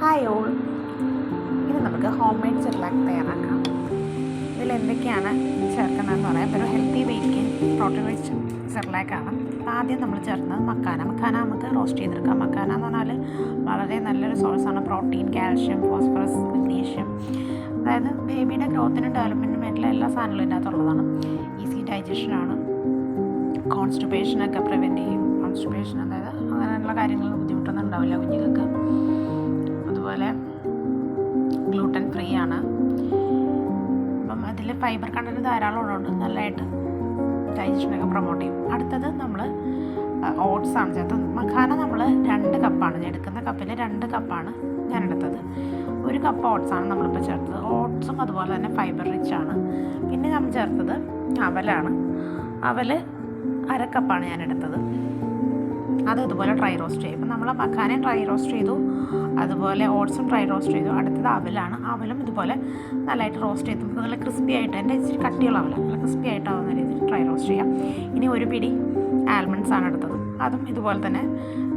Hi all ഇത് നമുക്ക് home made ചെറുലാക്ക് തയ്യാറാക്കാം. ഇതിൽ എന്തൊക്കെയാണ് ചേർക്കുന്നതെന്ന് പറയാം. ഒരു ഹെൽത്തി വെയ്റ്റ് പ്രോട്ടീൻ റിച്ച് സെർലാക്കാണ് അപ്പോൾ ആദ്യം നമ്മൾ ചേർക്കുന്നത് മക്കാന. മക്കാന നമുക്ക് റോസ്റ്റ് ചെയ്തെടുക്കാം. മക്കാന എന്ന് പറഞ്ഞാൽ വളരെ നല്ലൊരു സോഴ്സാണ് പ്രോട്ടീൻ കാൽഷ്യം ഫോസ്ഫറസ് മഗ്നീഷ്യം അതായത് ബേബിയുടെ ഗ്രോത്തിനും ഡെവലപ്മെന്റിനും ആയിട്ടുള്ള എല്ലാ സാധനങ്ങളും ഇതിനകത്തുള്ളതാണ് ഈസി ഡൈജഷനാണ് കോൺസ്റ്റിപ്പേഷനൊക്കെ പ്രിവെന്റ് ചെയ്യും. കോൺസ്റ്റിപ്പേഷൻ അതായത് അങ്ങനെയുള്ള കാര്യങ്ങളിൽ ബുദ്ധിമുട്ടൊന്നും ഉണ്ടാവില്ല കുഞ്ഞുങ്ങൾക്ക്. അതുപോലെ ഗ്ലൂട്ടൻ ഫ്രീ ആണ്. അപ്പം അതിൽ ഫൈബർ കണ്ടന്റ് ധാരാളം ഉള്ളതുകൊണ്ട് നല്ലതായിട്ട് ഡൈജഷനൊക്കെ പ്രൊമോട്ട് ചെയ്യും. അടുത്തത് നമ്മൾ ഓട്സ് ആണ്. ചേർത്തത് മഖാന നമ്മൾ രണ്ട് കപ്പാണ് എടുക്കുന്ന കപ്പിൽ രണ്ട് കപ്പാണ് ഞാൻ എടുത്തത്. ഒരു കപ്പ് ഓട്സ് ആണ് നമ്മളിപ്പോൾ ചേർത്തത്. ഓട്സും അതുപോലെ തന്നെ ഫൈബർ റിച്ച് ആണ്. പിന്നെ നമ്മൾ ചേർത്തത് അവലാണ്. അവൽ അരക്കപ്പാണ് കപ്പാണ് ഞാൻ എടുത്തത്. അത് ഇതുപോലെ ഡ്രൈ റോസ്റ്റ് ചെയ്യും. ഇപ്പം നമ്മൾ മക്കാനയും ഡ്രൈ റോസ്റ്റ് ചെയ്തു അതുപോലെ ഓട്സും ഡ്രൈ റോസ്റ്റ് ചെയ്തു. അടുത്തത് അവലാണ്. അവലും ഇതുപോലെ നല്ലതായിട്ട് റോസ്റ്റ് ചെയ്ത്. നമുക്ക് നല്ല ക്രിസ്പി ആയിട്ട് എന്റെ ഇച്ചിരി കട്ടിയുള്ള അവല. നല്ല ക്രിസ്പി ആയിട്ടാവുന്ന രീതിയിൽ ഡ്രൈ റോസ്റ്റ് ചെയ്യാം. ഇനി ഒരു പിടി ആൽമണ്ട്സ് ആണ് എടുത്തത്. അതും ഇതുപോലെ തന്നെ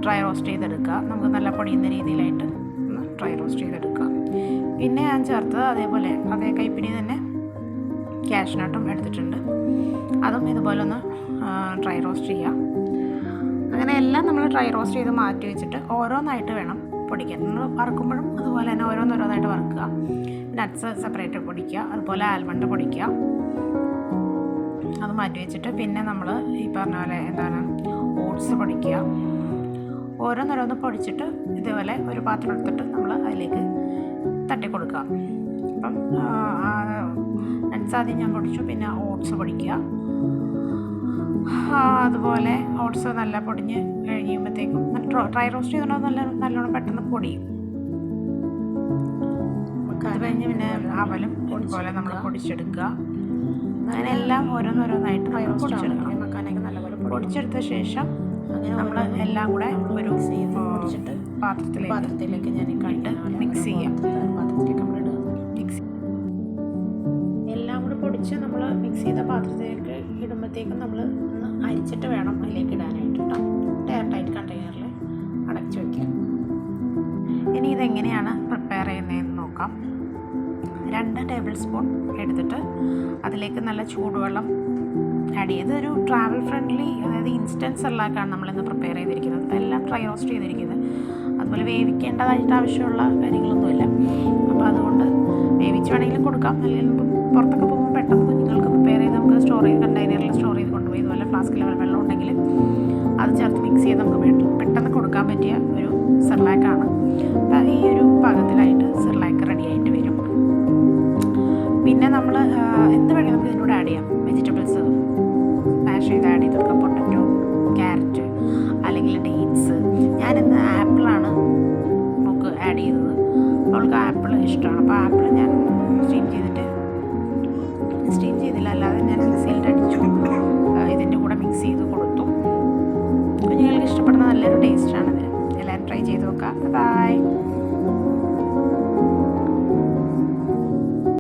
ഡ്രൈ റോസ്റ്റ് ചെയ്തെടുക്കുക. നമുക്ക് നല്ല പൊടിയുന്ന രീതിയിലായിട്ട് ഡ്രൈ റോസ്റ്റ് ചെയ്തെടുക്കുക. പിന്നെ ഞാൻ ചേർത്തത് അതേപോലെ അതേ കൈപ്പിടി തന്നെ ക്യാഷ്നട്ടും എടുത്തിട്ടുണ്ട്. അതും ഇതുപോലെ ഒന്ന് ഡ്രൈ റോസ്റ്റ് ചെയ്യാം. അങ്ങനെ എല്ലാം നമ്മൾ ഡ്രൈ റോസ്റ്റ് ചെയ്ത് മാറ്റി വെച്ചിട്ട് ഓരോന്നായിട്ട് വേണം പൊടിക്കാൻ. നമ്മൾ വറുക്കുമ്പോഴും അതുപോലെ തന്നെ ഓരോന്നോരോന്നായിട്ട് വറുക്കുക. നട്ട്സ് സെപ്പറേറ്റ് പൊടിക്കുക അതുപോലെ ആൽമണ്ട് പൊടിക്കുക. അത് മാറ്റി വെച്ചിട്ട് പിന്നെ നമ്മൾ ഈ പറഞ്ഞ പോലെ എന്താണ് ഓട്സ് പൊടിക്കുക. ഓരോന്നോരോന്ന് പൊടിച്ചിട്ട് ഇതുപോലെ ഒരു പാത്രം എടുത്തിട്ട് നമ്മൾ അതിലേക്ക് തട്ടി കൊടുക്കുക അപ്പം നട്ട്സ് ആദ്യം ഞാൻ പൊടിച്ചു പിന്നെ ഓട്സ് പൊടിക്കുക. അതുപോലെ ഓട്സ് നല്ല പൊടിഞ്ഞ് കഴിയുമ്പോഴത്തേക്കും ഡ്രൈ റോസ്റ്റ് ചെയ്തുകൊണ്ട് നല്ല നല്ലോണം പെട്ടെന്ന് പൊടിയും. അത് കഴിഞ്ഞ് പിന്നെ അവലും ഇതുപോലെ നമ്മൾ പൊടിച്ചെടുക്കുക. അങ്ങനെ എല്ലാം ഓരോന്നോരോന്നായിട്ട് ഡ്രൈ റോസ്റ്റ് പൊടിച്ചെടുക്കണം വെക്കാനൊക്കെ നല്ലപോലെ പൊടിച്ചെടുത്ത ശേഷം നമ്മൾ എല്ലാം കൂടെ ഒരു പാത്രത്തിലേക്ക് പാത്രത്തിലേക്ക് ഞാൻ കണ്ട് മിക്സ് ചെയ്യാം. പാത്രത്തിലേക്ക് നമ്മൾ പൊടിച്ച് നമ്മൾ മിക്സ് ചെയ്ത പാത്രത്തിലേക്ക് ഇടുമ്പോഴത്തേക്കും നമ്മൾ ഒന്ന് അരിച്ചിട്ട് വേണം അതിലേക്ക് ഇടാനായിട്ട് കേട്ടോ എയർ ടൈറ്റ് കണ്ടെയ്നറിൽ അടച്ചു വയ്ക്കാം ഇനി ഇതെങ്ങനെയാണ് പ്രിപ്പയർ ചെയ്യുന്നതെന്ന് നോക്കാം. രണ്ട് ടേബിൾ സ്പൂൺ എടുത്തിട്ട് അതിലേക്ക് നല്ല ചൂടുവെള്ളം ആഡ് ചെയ്ത് ഒരു ട്രാവൽ ഫ്രണ്ട്ലി അതായത് ഇൻസ്റ്റന്റ് സെല്ലാക്കാണ് നമ്മളിന്ന് പ്രിപ്പയർ ചെയ്തിരിക്കുന്നത്. എല്ലാം ഡ്രൈ റോസ്റ്റ് ചെയ്തിരിക്കുന്നത്. അതുപോലെ വേവിക്കേണ്ടതായിട്ട് ആവശ്യമുള്ള കാര്യങ്ങളൊന്നുമില്ല. അപ്പോൾ അതുകൊണ്ട് വേവിച്ച് വേണമെങ്കിലും കൊടുക്കാം. അല്ലെങ്കിൽ പുറത്തൊക്കെ പോകുമ്പോൾ ഫ്ലാസ്കിൽ വെള്ളം ഉണ്ടെങ്കിൽ അത് ചേർത്ത് മിക്സ് ചെയ്ത് നമുക്ക് പെട്ടെന്ന് കൊടുക്കാൻ പറ്റിയ ഒരു സെർലാക്കാണ് അപ്പോൾ ഈ ഒരു പാകത്തിലായിട്ട് സെർലാക്ക് റെഡി ആയിട്ട് വരും. പിന്നെ നമ്മൾ എന്ത് വേണമെങ്കിലും നമുക്ക് ഇതിനോട് ആഡ് ചെയ്യാം. വെജിറ്റബിൾസ് മാഷ് ചെയ്ത് ആഡ് ചെയ്ത് കൊടുക്കാം പൊട്ടറ്റോ ക്യാരറ്റ് അല്ലെങ്കിൽ ഡേറ്റ്സ് ഞാനിന്ന് ആപ്പിളാണ് നമുക്ക് ആഡ് ചെയ്തത്. അവൾക്ക് ആപ്പിൾ ഇഷ്ടമാണ്. അപ്പോൾ ആപ്പിൾ ടേസ്റ്റാണിത് എല്ലാവരും ട്രൈ ചെയ്ത് നോക്കാം. ബൈ